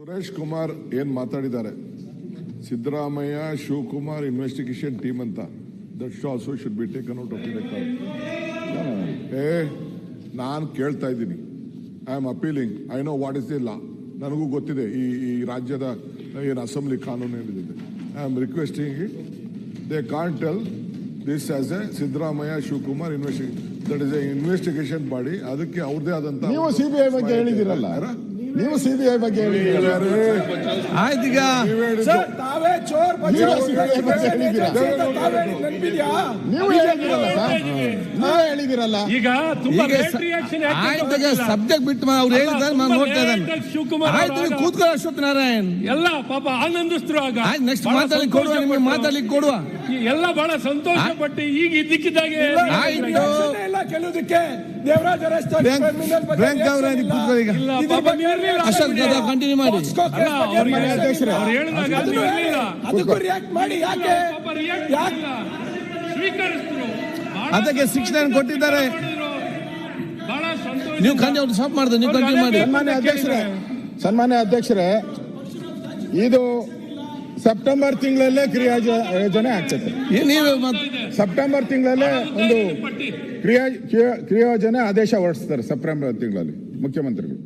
ಸುರೇಶ್ ಕುಮಾರ್ ಏನ್ ಮಾತಾಡಿದ್ದಾರೆ? Siddaramaiah Shivakumar investigation team ಅಂತ. That also should be taken out of uh ನಾನು ಕೇಳ್ತಾ ಇದ್ದೀನಿ. I am appealing I know what is the law ನನಗೂ ಗೊತ್ತಿದೆ ಈ ಈ ರಾಜ್ಯದ ಏನು ಅಸೆಂಬ್ಲಿ ಕಾನೂನು ಏನಿದೆ. I am requesting it they can tell this as a Siddaramaiah Shivakumar investigation that is a investigation body ಅದಕ್ಕೆ ಅವ್ರದೇ ಆದಂತ ನೀವು ಸಿಬಿಐ ಬಗ್ಗೆ ಹೇಳಿದಿರಲ್ಲ ನೀವು ಸಿಬಿಐ ಬಗ್ಗೆ ಹೇಳಿದಿರಲ್ಲ ಆಯ್ತೀಗ ಸರ್ ತಾವೇ ಚೋರ್ ನೀವು CBI ಬಗ್ಗೆ ಹೇಳಿದ್ದೀರಾ? ತಾವೇ ನೆನಪಿದ್ಯಾ ನೀವು ಹೇಳಿದಿರಲ್ಲ ಸರ್ ನೀವು ಈಗ ಸಬ್ಜೆಕ್ಟ್ ಬಿಟ್ಟು ಅವ್ರು ಹೇಳಿದ್ದಾರೆ ನಾನು ನೋಡ್ತಾ ಇದ್ದಾನೆ. ಶಿವಕುಮಾರ್ ಆಯ್ತು ನೀವು ಕೂತ್ಕೊಳ್ಳಿ ಅಶ್ವಥ್ ನಾರಾಯಣ್. ಎಲ್ಲ ಪಾಪ ಆನಂದಿಸ್ತರು ಆಗ. ಆಯ್ತು ನೆಕ್ಸ್ಟ್ ಮಾತಾಡ್ಲಿಕ್ಕೆ ಕೊಡುವ ನಿಮ್ಗೆ ಮಾತಾಡ್ಲಿಕ್ಕೆ ಕೊಡುವ. ಎಲ್ಲ ಬಹಳ ಸಂತೋಷ ಪಟ್ಟು ಈಗ ಇದ್ದಕ್ಕಿದ್ದಾಗೆ ಆಯ್ತು. ಕೆಲವುದಕ್ಕೆ ದೇವರಾಜ ಅರೆಸ್ಟ್ ಬ್ಯಾಂಕ್ ಬ್ಯಾಂಕ್ ಅವರೇ ಕೂತ್ಕೊಳ್ಳಿ ಈಗ. ಅಶ್ವಥ್ ಕಂಟಿನ್ಯೂ ಮಾಡಿ. ಅವ್ರು ಹೇಳಿದಾಗ ಇರ್ಲಿಲ್ಲ. ಅದಕ್ಕೂ ರಿಯಾಕ್ಟ್ ಮಾಡಿ ಯಾಕೆ. ಸ್ವೀಕರಿಸಿದ್ರು ಅದಕ್ಕೆ ಶಿಕ್ಷಣ ಕೊಟ್ಟಿದ್ದಾರೆ. ನೀವು ಬಹಳ ಸಂತೋಷ ನೀವು ಕಂಟಿನ್ಯೂ ಸ್ಟಾಪ್ ಮಾಡಿದ್ರೆ ನೀವು ಕಂಟಿನ್ಯೂ ಮಾಡಿ. ಸನ್ಮಾನ್ಯ ಅಧ್ಯಕ್ಷರೇ ಸನ್ಮಾನ್ಯ ಅಧ್ಯಕ್ಷರೇ ಇದು ಸೆಪ್ಟೆಂಬರ್ ತಿಂಗಳಲ್ಲೇ ಕ್ರಿಯಾ ಯೋಜನೆ ಆಗ್ತದೆ. ನೀವು ಸೆಪ್ಟೆಂಬರ್ ತಿಂಗಳಲ್ಲೇ ಒಂದು ಕ್ರಿಯಾ- ಕ್ರಿಯೋಜನೆ ಆದೇಶ ಹೊರಡಿಸ್ತಾರೆ ಸೆಪ್ಟೆಂಬರ್ ತಿಂಗಳಲ್ಲಿ ಮುಖ್ಯಮಂತ್ರಿಗಳು.